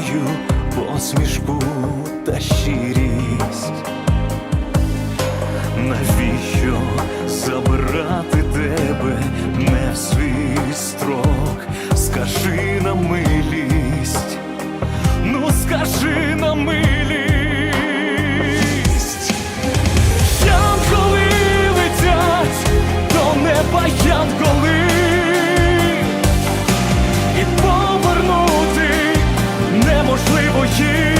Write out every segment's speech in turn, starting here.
Пам'ятаю посмішку та щирість. Навіщо забирати тебе не в свій строк? Скажи на милість, ну скажи на милість. Неможливо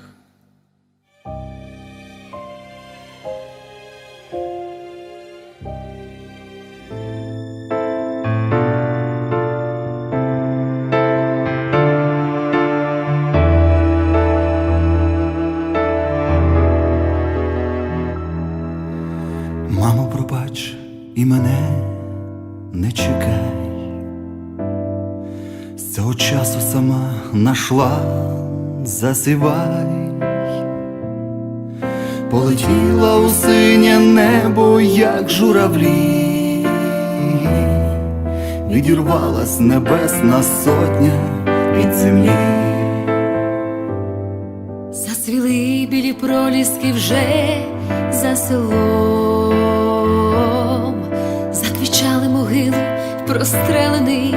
Нашла, засивай, полетіла у синє небо, як журавлі, відірвалась небесна сотня від землі. Зацвіли білі проліски вже за селом, заквічали могили, прострелений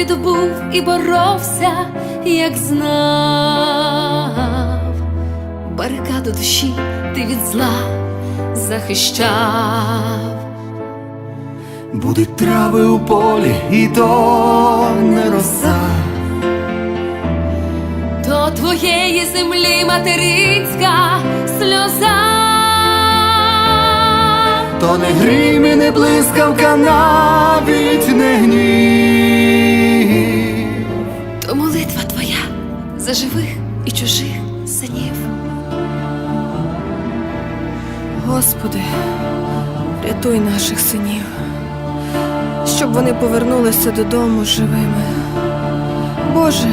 шолом. Ти без досвіду був і боровся, як знав, барикаду душі ти від зла захищав. Будуть трави у полі, і то не роса. До твоєї землі материнська сльоза. То не грім і не блискавка, навіть не гнів. За живих і чужих синів. Господи, рятуй наших синів, щоб вони повернулися додому живими. Боже,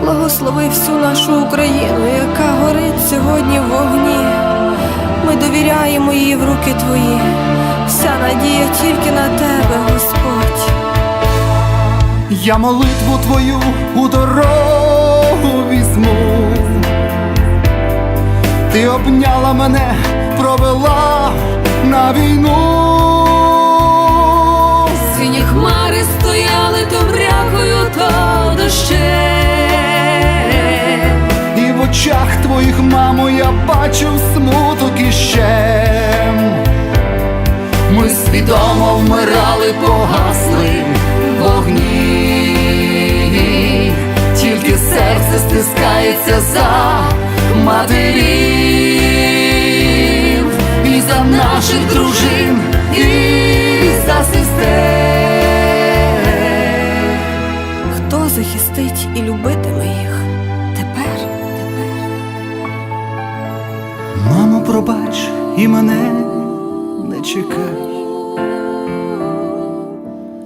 благослови всю нашу Україну, яка горить сьогодні в вогні. Ми довіряємо її в руки Твої. Вся надія тільки на Тебе, Господь. Я молитву твою у дорогу візьму. Ти обняла мене, провела на війну. Сині хмари стояли то мрякою, то дощем. І в очах твоїх, мамо, я бачив смуток і щем. Ми свідомо вмирали, погасли вогні, серце стискається за матерів, і за наших дружин, і за сестер. Хто захистить і любитиме їх тепер? Мамо, пробач і мене не чекай.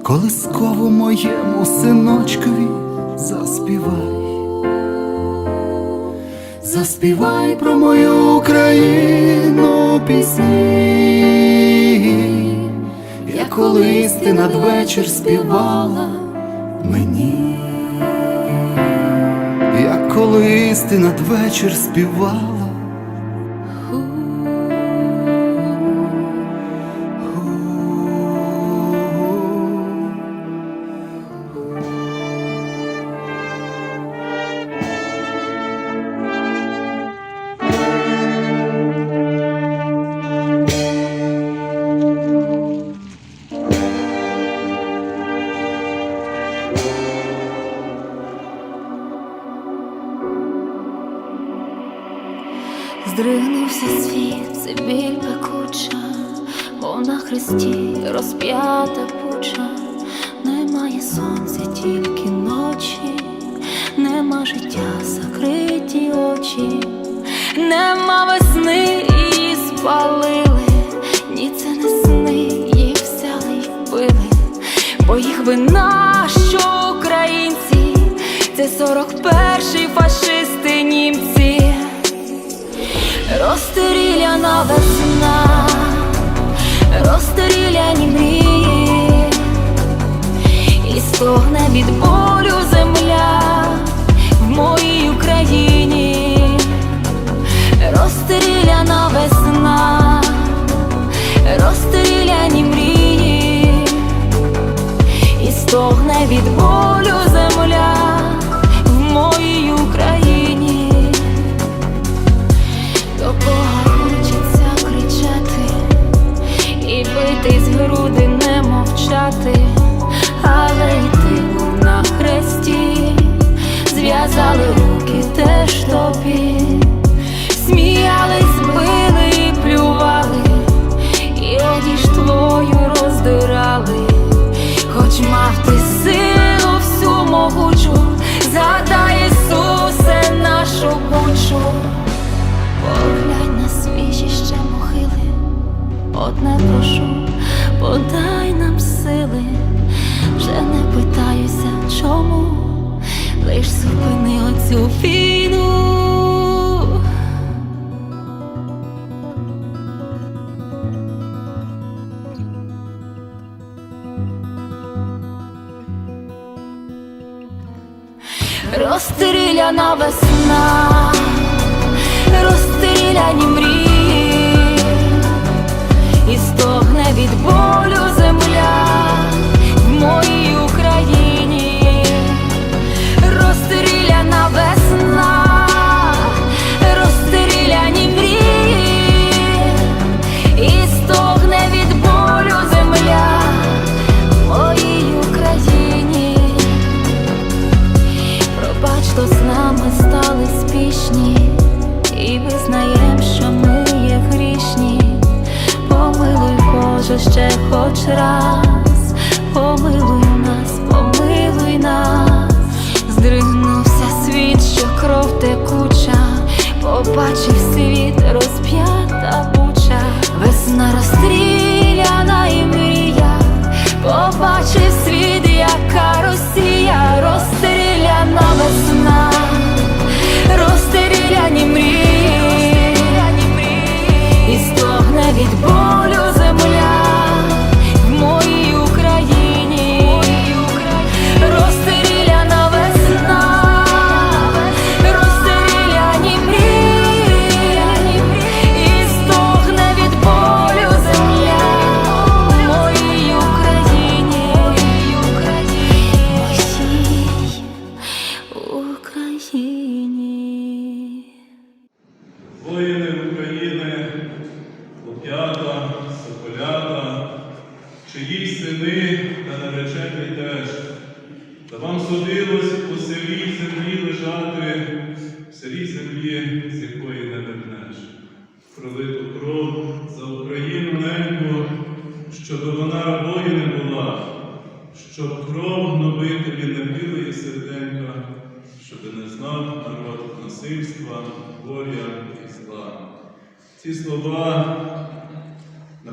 Колискову моєму синочкові заспівай. Заспівай про мою Україну пісні, як колись ти надвечір співала мені, як колись ти надвечір співала. Пекуча, бо на хресті розп'ята пуча, немає сонця, тільки ночі, нема життя, закриті очі, нема весни, її спалили, ні, це не сни, їх взяли й вбили, бо їх вина, що українці, це 41-й фашисти Розстріляна весна, розстріляні мрії, і стогне від болю зв'язали руки теж тобі, сміялись, били і плювали, і одіж твою роздирали, хоч мав ти силу всю могучу, згадай Ісусе нашу бучу. Поглянь на свіжі ще могили, одне прошу, подай нам сили, вже не питаюся, чому, лиш зупини оцю війну. Розстріляна весна, розстріляні мрії, і стогне від болю земля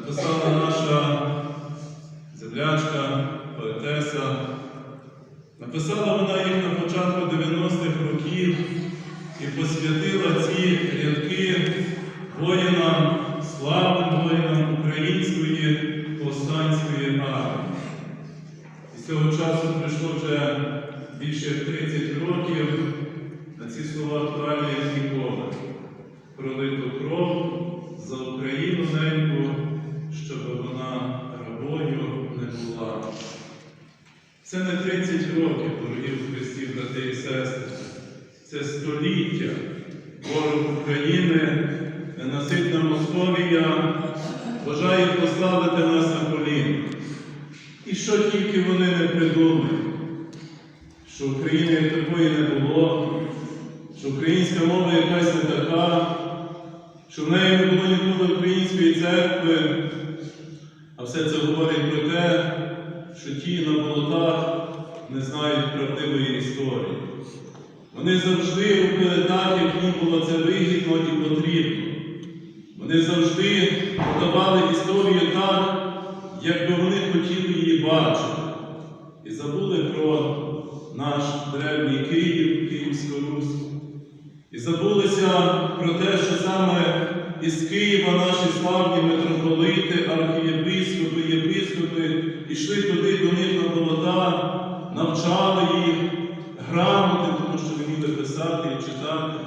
Eu sou Це не 30 років, дорогі Христі, брати і сестри. Це століття. Ворог України, ненаситна Московія бажає поставити нас на коліна. І що тільки вони не придумають, що України як такої не було, що українська мова якась не така, що в неї не було ніколи української церкви, а все це говорить про те, що ті на болотах не знають правдивої історії. Вони завжди робили так, як їм було це вигідно і потрібно. Вони завжди подавали історію так, як би вони хотіли її бачити. І забули про наш древній Київ, Київську Русь. І забулися про те, що саме із Києва наші славні митрополити, архієпископи, єпископи йшли туди до них на болота, навчали їх грамоти, тому що вміли писати і читати.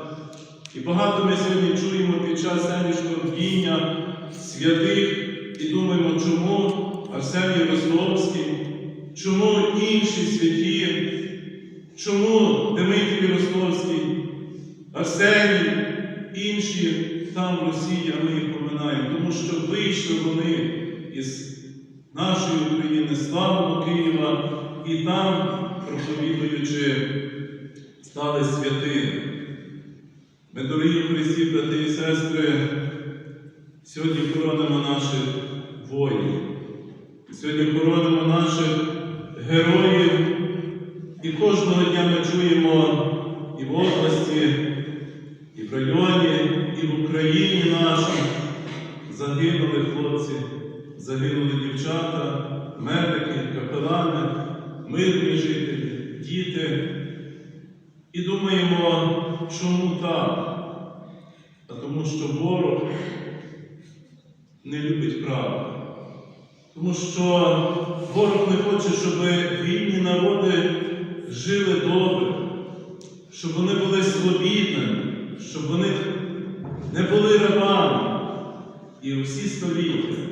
І багато ми сьогодні чуємо під час семішнього бдіння святих і думаємо, чому Арсеній Рословський, чому інші святі, чому Дмитрій Рословський, Арсеній, інші там Росії, ми їх поминаємо, тому що вийшли вони із нашої України, славного Києва, і там, проповідуючи, стали святими. Ми, дорогі Христі, брати і сестри, сьогодні хоронимо наших воїнів. Сьогодні хоронимо наших героїв. І кожного дня ми чуємо і в області, і в районі, і в Україні нашій загинули хлопці, загинули дівчата, медики, капелани, мирні жителі, діти. І думаємо, чому так? А тому що ворог не любить правди. Тому що ворог не хоче, щоб вільні народи жили добре, щоб вони були свобідними, щоб вони не були рабами. І усі століття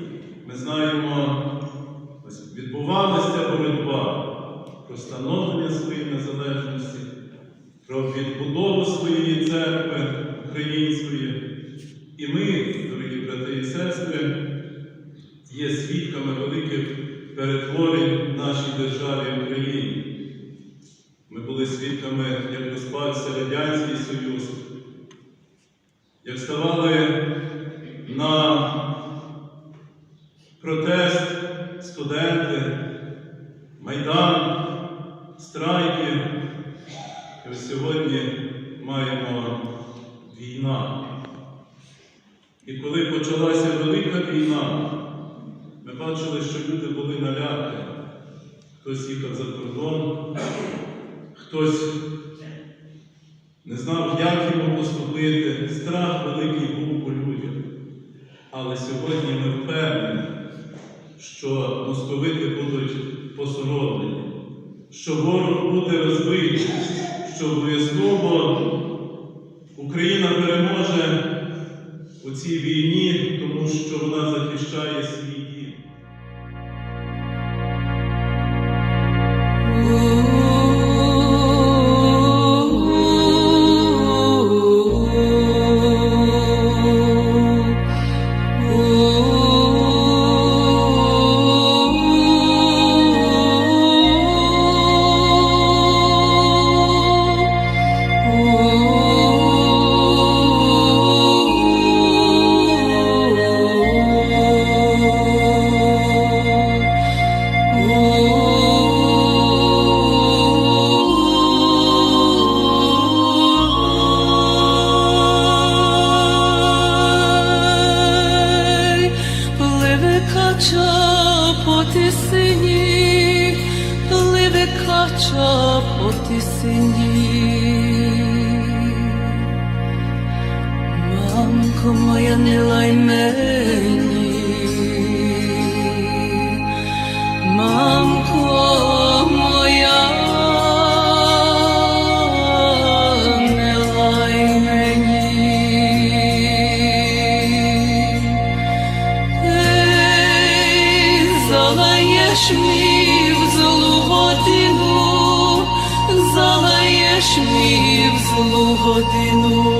ми знаємо, відбувалася боротьба про становлення своєї незалежності, про відбудову своєї церкви української. І ми, дорогі брати і сестри, є свідками великих перетворень в нашій державі Україні. Ми свідками, як розпався Радянський Союз, як ставали на Протест, студенти, майдан, страйки. І ось сьогодні маємо війна. І коли почалася велика війна, ми бачили, що люди були наляки. Хтось їхав за кордон, хтось не знав, як йому поступити. Страх великий був у людях. Але сьогодні ми впевнені, що московити будуть посоромлені, що ворог буде розбитий, що обов'язково Україна переможе у цій війні, тому що вона захищає Мамко моя, не лай мені, мамко моя, не лай мені. Ей, залаєш мій в злу годину, залаєш мій в злу годину.